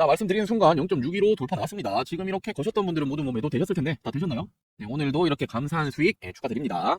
자 말씀드리는 순간 0.62로 돌파 나왔습니다. 지금 이렇게 거셨던 분들은 모두 뭐 매도 되셨을 텐데 다 되셨나요? 네, 오늘도 이렇게 감사한 수익 예, 축하드립니다.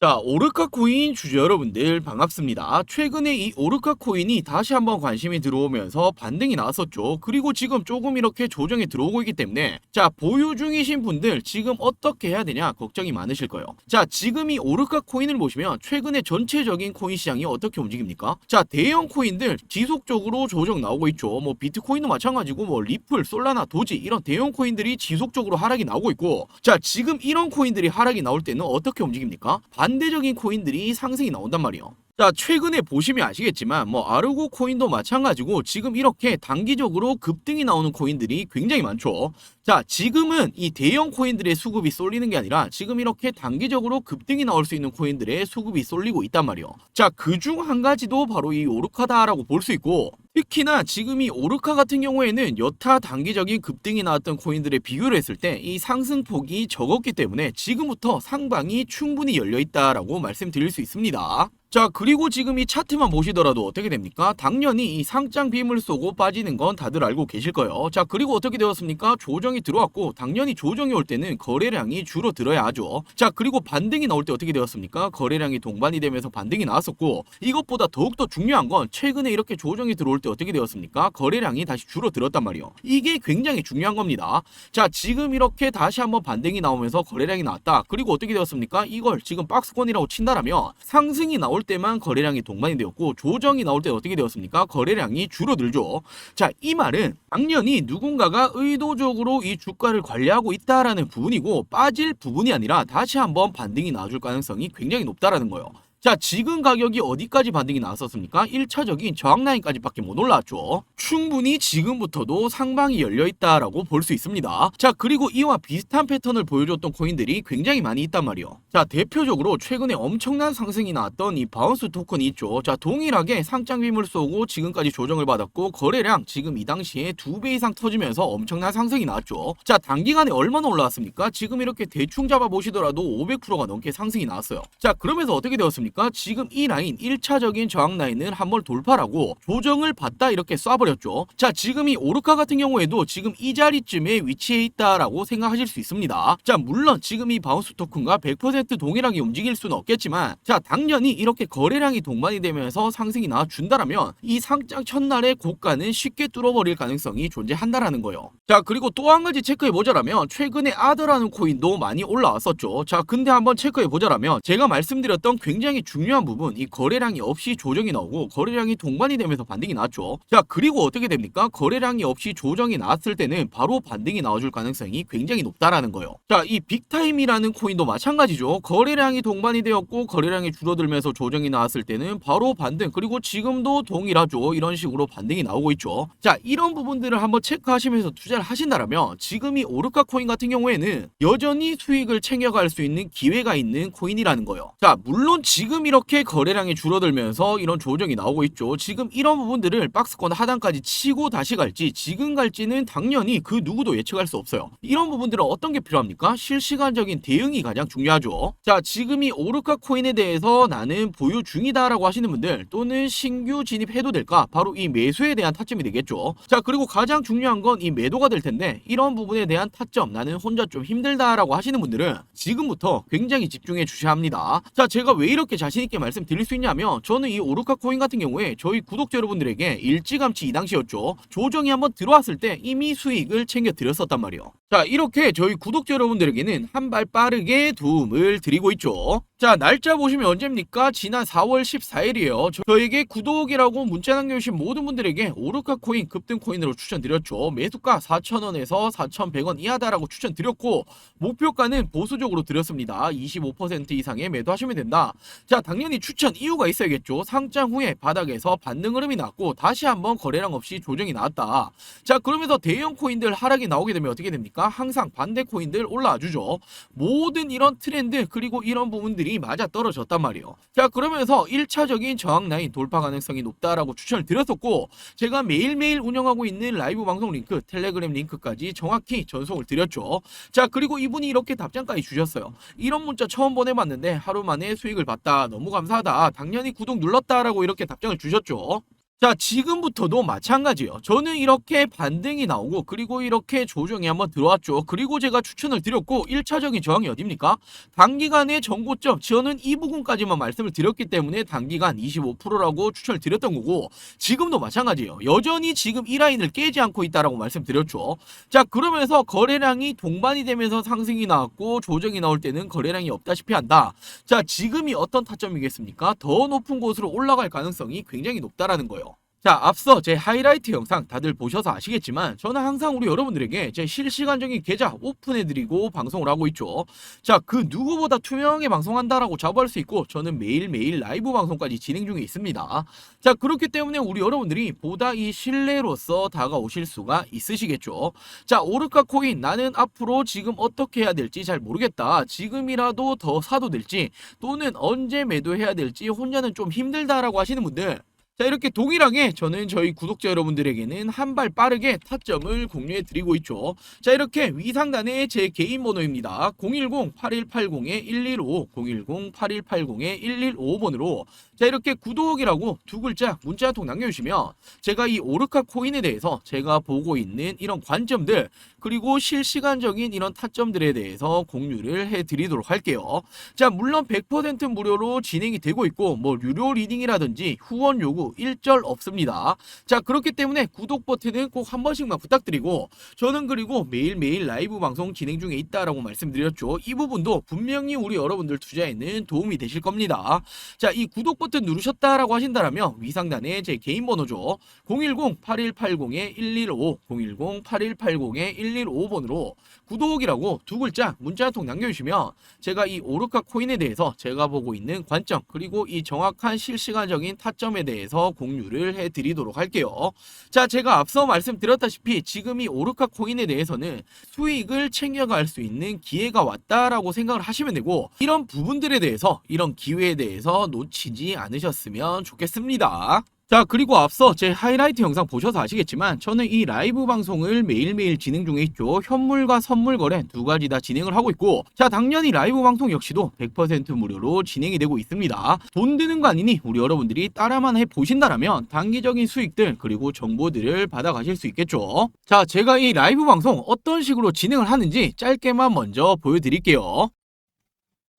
자, 오르카 코인 주주 여러분들 반갑습니다. 최근에 이 오르카 코인이 다시 한번 관심이 들어오면서 반등이 나왔었죠. 그리고 지금 조금 이렇게 조정이 들어오고 있기 때문에 자, 보유 중이신 분들 지금 어떻게 해야 되냐 걱정이 많으실 거예요. 자, 지금 이 오르카 코인을 보시면 최근에 전체적인 코인 시장이 어떻게 움직입니까? 자, 대형 코인들 지속적으로 조정 나오고 있죠. 뭐 비트코인도 마찬가지고 뭐 리플, 솔라나, 도지 이런 대형 코인들이 지속적으로 하락이 나오고 있고 자, 지금 이런 코인들이 하락이 나올 때는 어떻게 움직입니까? 반 대적인 코인들이 상승이 나온단 말이에요. 자, 최근에 보시면 아시겠지만 뭐 아르고 코인도 마찬가지고 지금 이렇게 단기적으로 급등이 나오는 코인들이 굉장히 많죠. 자, 지금은 이 대형 코인들의 수급이 쏠리는 게 아니라 지금 이렇게 단기적으로 급등이 나올 수 있는 코인들의 수급이 쏠리고 있단 말이에요. 자, 그 중 한 가지도 바로 이 오르카다라고 볼 수 있고 특히나 지금 이 오르카 같은 경우에는 여타 단기적인 급등이 나왔던 코인들에 비교를 했을 때 이 상승폭이 적었기 때문에 지금부터 상방이 충분히 열려 있다라고 말씀드릴 수 있습니다. 자, 그리고 지금 이 차트만 보시더라도 어떻게 됩니까? 당연히 이 상장 빔을 쏘고 빠지는 건 다들 알고 계실 거예요. 자, 그리고 어떻게 되었습니까? 조정이 들어왔고, 당연히 조정이 올 때는 거래량이 줄어들어야 하죠. 자, 그리고 반등이 나올 때 어떻게 되었습니까? 거래량이 동반이 되면서 반등이 나왔었고, 이것보다 더욱더 중요한 건 최근에 이렇게 조정이 들어올 때 어떻게 되었습니까? 거래량이 다시 줄어들었단 말이에요. 이게 굉장히 중요한 겁니다. 자, 지금 이렇게 다시 한번 반등이 나오면서 거래량이 나왔다. 그리고 어떻게 되었습니까? 이걸 지금 박스권이라고 친다라면 상승이 나올 때만 거래량이 동반이 되었고 조정이 나올 때 어떻게 되었습니까? 거래량이 줄어들죠. 자, 이 말은 당연히 누군가가 의도적으로 이 주가를 관리하고 있다라는 부분이고 빠질 부분이 아니라 다시 한번 반등이 나와줄 가능성이 굉장히 높다라는 거예요. 자, 지금 가격이 어디까지 반등이 나왔었습니까? 1차적인 저항 라인까지 밖에 못 올라왔죠. 충분히 지금부터도 상방이 열려 있다라고 볼 수 있습니다. 자, 그리고 이와 비슷한 패턴을 보여줬던 코인들이 굉장히 많이 있단 말이에요. 자, 대표적으로 최근에 엄청난 상승이 나왔던 이 바운스 토큰이 있죠. 자, 동일하게 상장 빔을 쏘고 지금까지 조정을 받았고 거래량 지금 이 당시에 두 배 이상 터지면서 엄청난 상승이 나왔죠. 자, 단기간에 얼마나 올라왔습니까? 지금 이렇게 대충 잡아 보시더라도 500%가 넘게 상승이 나왔어요. 자, 그러면서 어떻게 되었습니까? 지금 이 라인 1차적인 저항 라인을 한번 돌파하고 조정을 받다 이렇게 쏴버렸죠. 자, 지금 이 오르카 같은 경우에도 지금 이 자리쯤에 위치해 있다라고 생각하실 수 있습니다. 자, 물론 지금 이 바운스 토큰과 100% 동일하게 움직일 수는 없겠지만 자, 당연히 이렇게 거래량이 동반이 되면서 상승이 나와준다라면 이 상장 첫날의 고가는 쉽게 뚫어버릴 가능성이 존재한다라는 거예요. 자, 그리고 또 한 가지 체크해 보자라면 최근에 아더라는 코인도 많이 올라왔었죠. 자, 근데 한번 체크해 보자라면 제가 말씀드렸던 굉장히 중요한 부분 이 거래량이 없이 조정이 나오고 거래량이 동반이 되면서 반등이 나왔죠. 자, 그리고 어떻게 됩니까? 거래량이 없이 조정이 나왔을 때는 바로 반등이 나와줄 가능성이 굉장히 높다라는 거예요. 자, 이 빅타임이라는 코인도 마찬가지죠. 거래량이 동반이 되었고 거래량이 줄어들면서 조정이 나왔을 때는 바로 반등 그리고 지금도 동일하죠. 이런 식으로 반등이 나오고 있죠. 자, 이런 부분들을 한번 체크하시면서 투자를 하신다라면 지금 이 오르카 코인 같은 경우에는 여전히 수익을 챙겨갈 수 있는 기회가 있는 코인이라는 거예요. 자, 물론 지금 이렇게 거래량이 줄어들면서 이런 조정이 나오고 있죠. 지금 이런 부분들을 박스권 하단까지 치고 다시 갈지 지금 갈지는 당연히 그 누구도 예측할 수 없어요. 이런 부분들은 어떤 게 필요합니까? 실시간적인 대응이 가장 중요하죠. 자, 지금 이 오르카 코인에 대해서 나는 보유 중이다라고 하시는 분들 또는 신규 진입해도 될까? 바로 이 매수에 대한 타점이 되겠죠. 자, 그리고 가장 중요한 건 이 매도가 될 텐데 이런 부분에 대한 타점 나는 혼자 좀 힘들다라고 하시는 분들은 지금부터 굉장히 집중해 주셔야 합니다. 자, 제가 왜 이렇게 자신 있게 말씀드릴 수 있냐면 저는 이 오르카 코인 같은 경우에 저희 구독자 여러분들에게 일찌감치 이 당시였죠. 조정이 한번 들어왔을 때 이미 수익을 챙겨 드렸었단 말이에요. 자, 이렇게 저희 구독자 여러분들에게는 한 발 빠르게 도움을 드리고 있죠. 자, 날짜 보시면 언제입니까? 지난 4월 14일이에요. 저에게 구독이라고 문자 남겨주신 모든 분들에게 오르카 코인 급등 코인으로 추천드렸죠. 매수가 4,000원에서 4,100원 이하다라고 추천드렸고 목표가는 보수적으로 드렸습니다. 25% 이상의 매도하시면 된다. 자, 당연히 추천 이유가 있어야겠죠. 상장 후에 바닥에서 반등 흐름이 났고 다시 한번 거래량 없이 조정이 나왔다. 자, 그러면서 대형 코인들 하락이 나오게 되면 어떻게 됩니까? 항상 반대 코인들 올라와 주죠. 모든 이런 트렌드 그리고 이런 부분들이 맞아 떨어졌단 말이에요. 자, 그러면서 1차적인 저항 라인 돌파 가능성이 높다라고 추천을 드렸었고 제가 매일매일 운영하고 있는 라이브 방송 링크, 텔레그램 링크까지 정확히 전송을 드렸죠. 자, 그리고 이분이 이렇게 답장까지 주셨어요. 이런 문자 처음 보내봤는데 하루 만에 수익을 봤다. 너무 감사하다. 당연히 구독 눌렀다라고 이렇게 답장을 주셨죠. 자, 지금부터도 마찬가지예요. 저는 이렇게 반등이 나오고 그리고 이렇게 조정이 한번 들어왔죠. 그리고 제가 추천을 드렸고 1차적인 저항이 어딥니까? 단기간의 정고점 저는 이 부분까지만 말씀을 드렸기 때문에 단기간 25%라고 추천을 드렸던 거고 지금도 마찬가지예요. 여전히 지금 이 라인을 깨지 않고 있다라고 말씀드렸죠. 자, 그러면서 거래량이 동반이 되면서 상승이 나왔고 조정이 나올 때는 거래량이 없다시피 한다. 자, 지금이 어떤 타점이겠습니까? 더 높은 곳으로 올라갈 가능성이 굉장히 높다라는 거예요. 자, 앞서 제 하이라이트 영상 다들 보셔서 아시겠지만 저는 항상 우리 여러분들에게 제 실시간적인 계좌 오픈해드리고 방송을 하고 있죠. 자, 그 누구보다 투명하게 방송한다라고 자부할 수 있고 저는 매일매일 라이브 방송까지 진행 중에 있습니다. 자, 그렇기 때문에 우리 여러분들이 보다 이 신뢰로서 다가오실 수가 있으시겠죠. 자, 오르카 코인 나는 앞으로 지금 어떻게 해야 될지 잘 모르겠다. 지금이라도 더 사도 될지 또는 언제 매도해야 될지 혼자는 좀 힘들다라고 하시는 분들 자 이렇게 동일하게 저는 저희 구독자 여러분들에게는 한 발 빠르게 타점을 공유해 드리고 있죠. 자 이렇게 위상단의 제 개인 번호입니다. 010-8180-115 010-8180-115번으로 자 이렇게 구독이라고 두 글자 문자 한 통 남겨주시면 제가 이 오르카 코인에 대해서 제가 보고 있는 이런 관점들 그리고 실시간적인 이런 타점들에 대해서 공유를 해드리도록 할게요. 자 물론 100% 무료로 진행이 되고 있고 뭐 유료 리딩이라든지 후원 요구 일절 없습니다. 자 그렇기 때문에 구독 버튼은 꼭 한 번씩만 부탁드리고 저는 그리고 매일매일 라이브 방송 진행 중에 있다라고 말씀드렸죠. 이 부분도 분명히 우리 여러분들 투자에는 도움이 되실 겁니다. 자이 구독 버튼 누르셨다라고 하신다라면 위상단의 제 개인 번호죠. 010-8180-115 010-8180-115번으로 구독이라고 두 글자 문자 한 통 남겨주시면 제가 이 오르카 코인에 대해서 제가 보고 있는 관점 그리고 이 정확한 실시간적인 타점에 대해서 공유를 해드리도록 할게요. 자 제가 앞서 말씀드렸다시피 지금 이 오르카 코인에 대해서는 수익을 챙겨갈 수 있는 기회가 왔다라고 생각을 하시면 되고 이런 부분들에 대해서 이런 기회에 대해서 놓치지 않으셨으면 좋겠습니다. 자 그리고 앞서 제 하이라이트 영상 보셔서 아시겠지만 저는 이 라이브 방송을 매일매일 진행 중에 있죠 현물과 선물 거래 두 가지 다 진행을 하고 있고 자 당연히 라이브 방송 역시도 100% 무료로 진행이 되고 있습니다 돈 드는 거 아니니 우리 여러분들이 따라만 해 보신다라면 단기적인 수익들 그리고 정보들을 받아 가실 수 있겠죠 자 제가 이 라이브 방송 어떤 식으로 진행을 하는지 짧게만 먼저 보여드릴게요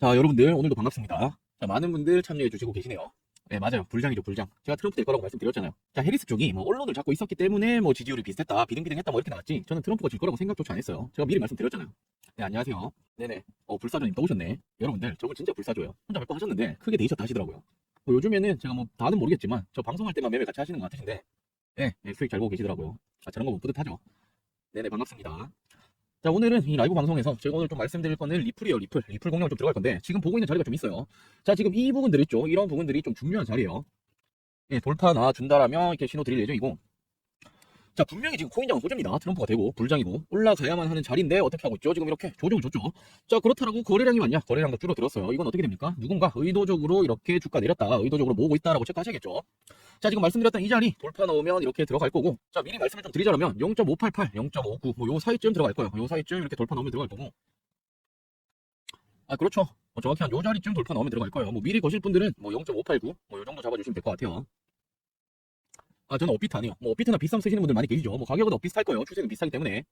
자, 여러분들 오늘도 반갑습니다. 자, 많은 분들 참여해 주시고 계시네요. 네, 맞아요. 불장이죠, 불장. 제가 트럼프 될 거라고 말씀드렸잖아요. 자, 해리스 쪽이 뭐 언론을 잡고 있었기 때문에 뭐 지지율이 비슷했다, 비등비등했다 뭐 이렇게 나왔지. 저는 트럼프가 질 거라고 생각조차 안 했어요. 제가 미리 말씀드렸잖아요. 네, 안녕하세요. 네네. 어, 불사조님 또 오셨네. 여러분들, 저분 진짜 불사조예요. 혼자 몇번 하셨는데 크게 데이셨다 하시더라고요. 뭐 요즘에는 제가 뭐 다는 모르겠지만 저 방송할 때만 매매 같이 하시는 것 같으신데, 네, 네, 수익 잘 보고 계시더라고요. 아, 저런 거 보면 뿌듯하죠. 네네, 반갑습니다. 자 오늘은 이 라이브 방송에서 제가 오늘 좀 말씀드릴 거는 리플이에요 리플. 리플 공략 좀 들어갈 건데 지금 보고 있는 자리가 좀 있어요. 자 지금 이 부분들 있죠? 이런 부분들이 좀 중요한 자리예요. 예, 돌파 나준다라면 이렇게 신호 드릴 예정이고 자 분명히 지금 코인장은 호재입니다. 트럼프가 되고 불장이고 올라가야만 하는 자리인데 어떻게 하고 있죠? 지금 이렇게 조정을 줬죠? 자 그렇다라고 거래량이 많냐? 거래량도 줄어들었어요. 이건 어떻게 됩니까? 누군가 의도적으로 이렇게 주가 내렸다 의도적으로 모으고 있다라고 체크하셔야겠죠? 자 지금 말씀드렸던 이 자리 돌파 나오면 이렇게 들어갈 거고 자 미리 말씀을 좀 드리자면 0.588 0.59 뭐 요 사이쯤 들어갈 거예요. 요 사이쯤 이렇게 돌파 나오면 들어갈 거고. 아 그렇죠. 뭐 정확히 한 요 자리쯤 돌파 나오면 들어갈 거예요. 뭐 미리 거실 분들은 뭐 0.589 뭐 요 정도 잡아주시면 될 것 같아요 아 저는 업비트 아니에요. 뭐 업비트나 비싸 쓰시는 분들 많이 계시죠. 뭐 가격은 업비슷할 거예요. 추세는 비슷하기 때문에.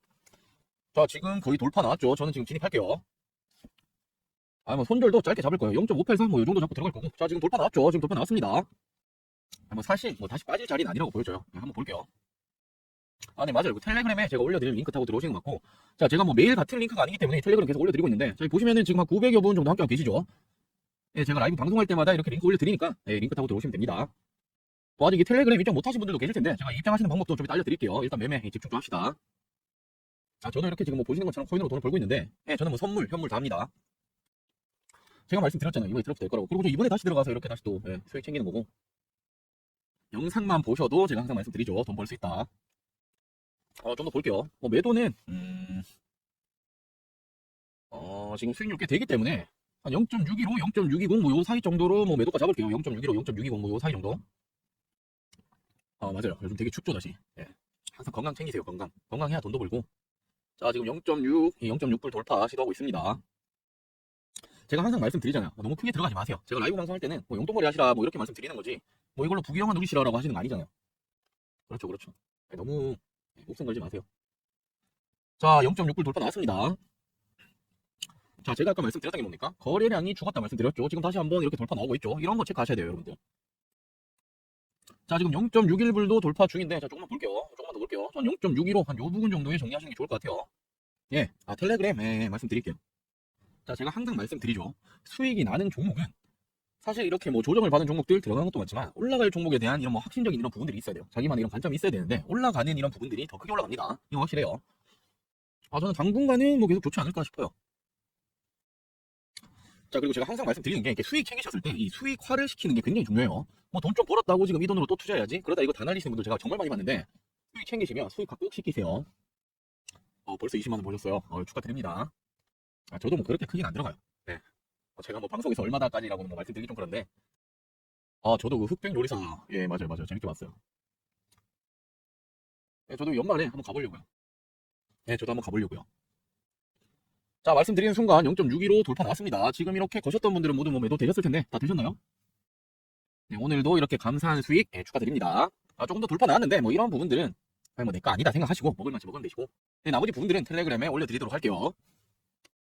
자 지금 거의 돌파 나왔죠. 저는 지금 진입할게요. 아 뭐 손절도 짧게 잡을 거예요. 0.583뭐요 정도 잡고 들어갈 거고. 자 지금 돌파 나왔죠. 지금 돌파 나왔습니다. 아, 뭐 사실 뭐 다시 빠질 자리는 아니라고 보여져요. 네, 한번 볼게요. 아 네 맞아요. 그 텔레그램에 제가 올려드릴 링크 타고 들어오시는 것 같고. 자 제가 뭐 매일 같은 링크가 아니기 때문에 텔레그램 계속 올려드리고 있는데 저희 보시면은 지금 한 900여 분 정도 함께하고 계시죠? 예, 제가 라이브 방송할 때마다 이렇게 링크 올려드리니까 예, 링크 타고 들어오시면 됩니다 뭐 아직 이 텔레그램 입장 못하신 분들도 계실 텐데 제가 입장하시는 방법도 좀 알려드릴게요 일단 매매 예, 집중 좀 합시다 아 저는 이렇게 지금 뭐 보시는 것처럼 코인으로 돈을 벌고 있는데 예, 저는 뭐 선물 현물 다 합니다 제가 말씀드렸잖아요 이번에 트럼프 될 거라고 그리고 저 이번에 다시 들어가서 이렇게 다시 또 예, 수익 챙기는 거고 영상만 보셔도 제가 항상 말씀드리죠. 돈 벌 수 있다. 어, 좀 더 볼게요. 뭐 매도는 음, 어, 지금 수익률 꽤 되기 때문에 한 0.615, 0.620 뭐 요 사이 정도로 뭐 매도가 잡을게요. 0.615, 0.620 뭐 요 사이 정도. 아, 맞아요. 요즘 되게 춥죠, 다시. 예. 항상 건강 챙기세요, 건강. 건강해야 돈도 벌고. 자, 지금 0.6, 0.6불 돌파 시도하고 있습니다. 제가 항상 말씀드리잖아요. 뭐 너무 크게 들어가지 마세요. 제가 라이브 방송할 때는 뭐 용돈벌이 하시라 뭐 이렇게 말씀드리는 거지. 뭐 이걸로 부귀영화 누리시라라고 하시는 거 아니잖아요. 그렇죠, 그렇죠. 네, 너무 목숨 걸지 마세요. 자, 0.6불 돌파 나왔습니다. 자, 제가 아까 말씀드렸던 게 뭡니까? 거래량이 죽었다 말씀드렸죠. 지금 다시 한번 이렇게 돌파 나오고 있죠. 이런 거 체크하셔야 돼요, 여러분들. 자, 지금 0.61불도 돌파 중인데, 자, 조금만 볼게요. 조금만 더 볼게요. 전 0.61로 한요 부분 정도에 정리하시는 게 좋을 것 같아요. 예, 아, 텔레그램, 예, 말씀드릴게요. 자, 제가 항상 말씀드리죠. 수익이 나는 종목은 사실 이렇게 뭐 조정을 받은 종목들 들어가는 것도 많지만 올라갈 종목에 대한 이런 뭐 확신적인 이런 부분들이 있어야 돼요. 자기만의 이런 관점이 있어야 되는데 올라가는 이런 부분들이 더 크게 올라갑니다. 이거 확실해요. 아, 저는 당분간은 뭐 계속 좋지 않을까 싶어요. 자, 그리고 제가 항상 말씀드리는 게 이렇게 수익 챙기셨을 때 이 수익화를 시키는 게 굉장히 중요해요. 뭐 돈 좀 벌었다고 지금 이 돈으로 또 투자해야지. 그러다 이거 다 날리시는 분들 제가 정말 많이 봤는데 수익 챙기시면 수익화 꼭 시키세요. 어, 벌써 20만 원 벌셨어요. 어, 축하드립니다. 아, 저도 뭐 그렇게 크긴 안 들어가요. 네. 어, 제가 뭐 방송에서 얼마다까지라고는 뭐 말씀드리기 좀 그런데 아, 저도 그 흑백 요리사 예, 맞아요, 맞아요. 재밌게 봤어요. 예, 저도 연말에 한번 가보려고요. 예, 저도 한번 가보려고요. 자, 말씀드리는 순간 0.62로 돌파 나왔습니다. 지금 이렇게 거셨던 분들은 모두 뭐 매도 되셨을 텐데 다 되셨나요? 네, 오늘도 이렇게 감사한 수익 예, 축하드립니다. 아, 조금 더 돌파 나왔는데 뭐 이런 부분들은 뭐 내거 아니다 생각하시고 먹을 만치 먹으면 되시고 네, 나머지 부분들은 텔레그램에 올려드리도록 할게요.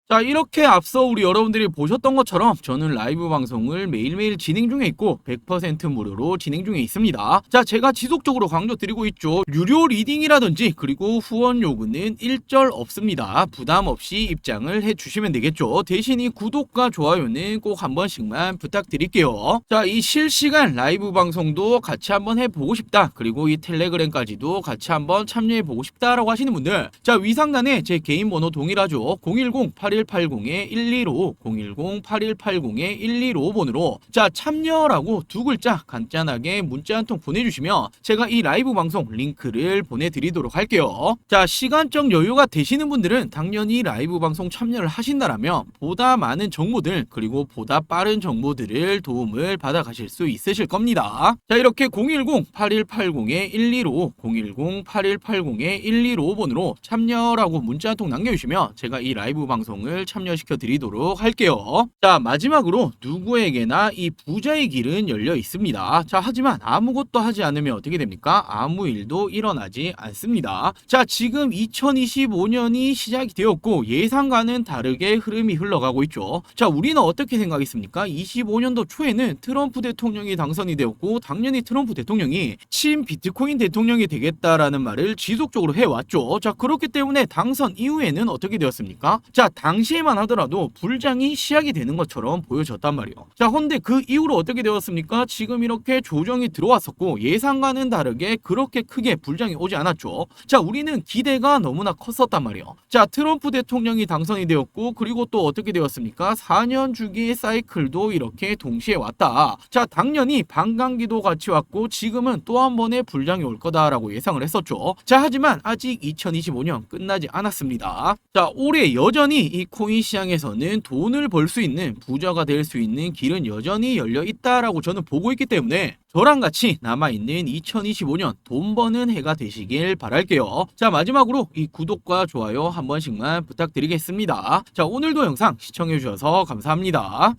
자, 이렇게 앞서 우리 여러분들이 보셨던 것처럼 저는 라이브 방송을 매일매일 진행 중에 있고 100% 무료로 진행 중에 있습니다. 자, 제가 지속적으로 강조드리고 있죠. 유료 리딩이라든지 그리고 후원 요구는 일절 없습니다. 부담 없이 입장을 해 주시면 되겠죠. 대신 이 구독과 좋아요는 꼭 한 번씩만 부탁드릴게요. 자, 이 실시간 라이브 방송도 같이 한번 해보고 싶다. 그리고 이 텔레그램까지도 같이 한번 참여해 보고 싶다라고 하시는 분들, 자 위상단에 제 개인 번호 동일하죠. 010-8180-115, 010-8180-115번으로 자 참여라고 두 글자 간단하게 문자 한 통 보내주시면 제가 이 라이브 방송 링크를 보내드리도록 할게요. 자 시간적 여유가 되시는 분들은 당연히 라이브 방송 참여를 하신다라면 보다 많은 정보들 그리고 보다 빠른 정보들을 도움을 받아 가실 수 있으실 겁니다. 자 이렇게 010-8180-115, 010-8180-115번으로 참여라고 문자 한 통 남겨주시면 제가 이 라이브 방송을 참여시켜 드리도록 할게요. 자 마지막으로 누구에게나 이 부자의 길은 열려 있습니다. 자 하지만 아무것도 하지 않으면 어떻게 됩니까? 아무 일도 일어나지 않습니다. 자 지금 2025년이 시작이 되었고 예상과는 다르게 흐름이 흘러가고 있죠. 자 우리는 어떻게 생각했습니까? 25년도 초에는 트럼프 대통령이 당선이 되었고 당연히 트럼프 대통령이 친 비트코인 대통령이 되겠다라는 말을 지속적으로 해왔죠. 자 그렇기 때문에 당선 이후에는 어떻게 되었습니까? 자 당 시에만 하더라도 불장이 시작이 되는 것처럼 보여졌단 말이에요. 자 근데 그 이후로 어떻게 되었습니까? 지금 이렇게 조정이 들어왔었고 예상과는 다르게 그렇게 크게 불장이 오지 않았죠. 자 우리는 기대가 너무나 컸었단 말이에요. 자 트럼프 대통령이 당선이 되었고 그리고 또 어떻게 되었습니까? 4년 주기의 사이클도 이렇게 동시에 왔다. 자 당연히 반감기도 같이 왔고 지금은 또 한 번의 불장이 올 거다라고 예상을 했었죠. 자 하지만 아직 2025년 끝나지 않았습니다. 자 올해 여전히 이 코인 시장에서는 돈을 벌 수 있는 부자가 될 수 있는 길은 여전히 열려 있다라고 저는 보고 있기 때문에 저랑 같이 남아있는 2025년 돈 버는 해가 되시길 바랄게요. 자 마지막으로 이 구독과 좋아요 한 번씩만 부탁드리겠습니다. 자 오늘도 영상 시청해주셔서 감사합니다.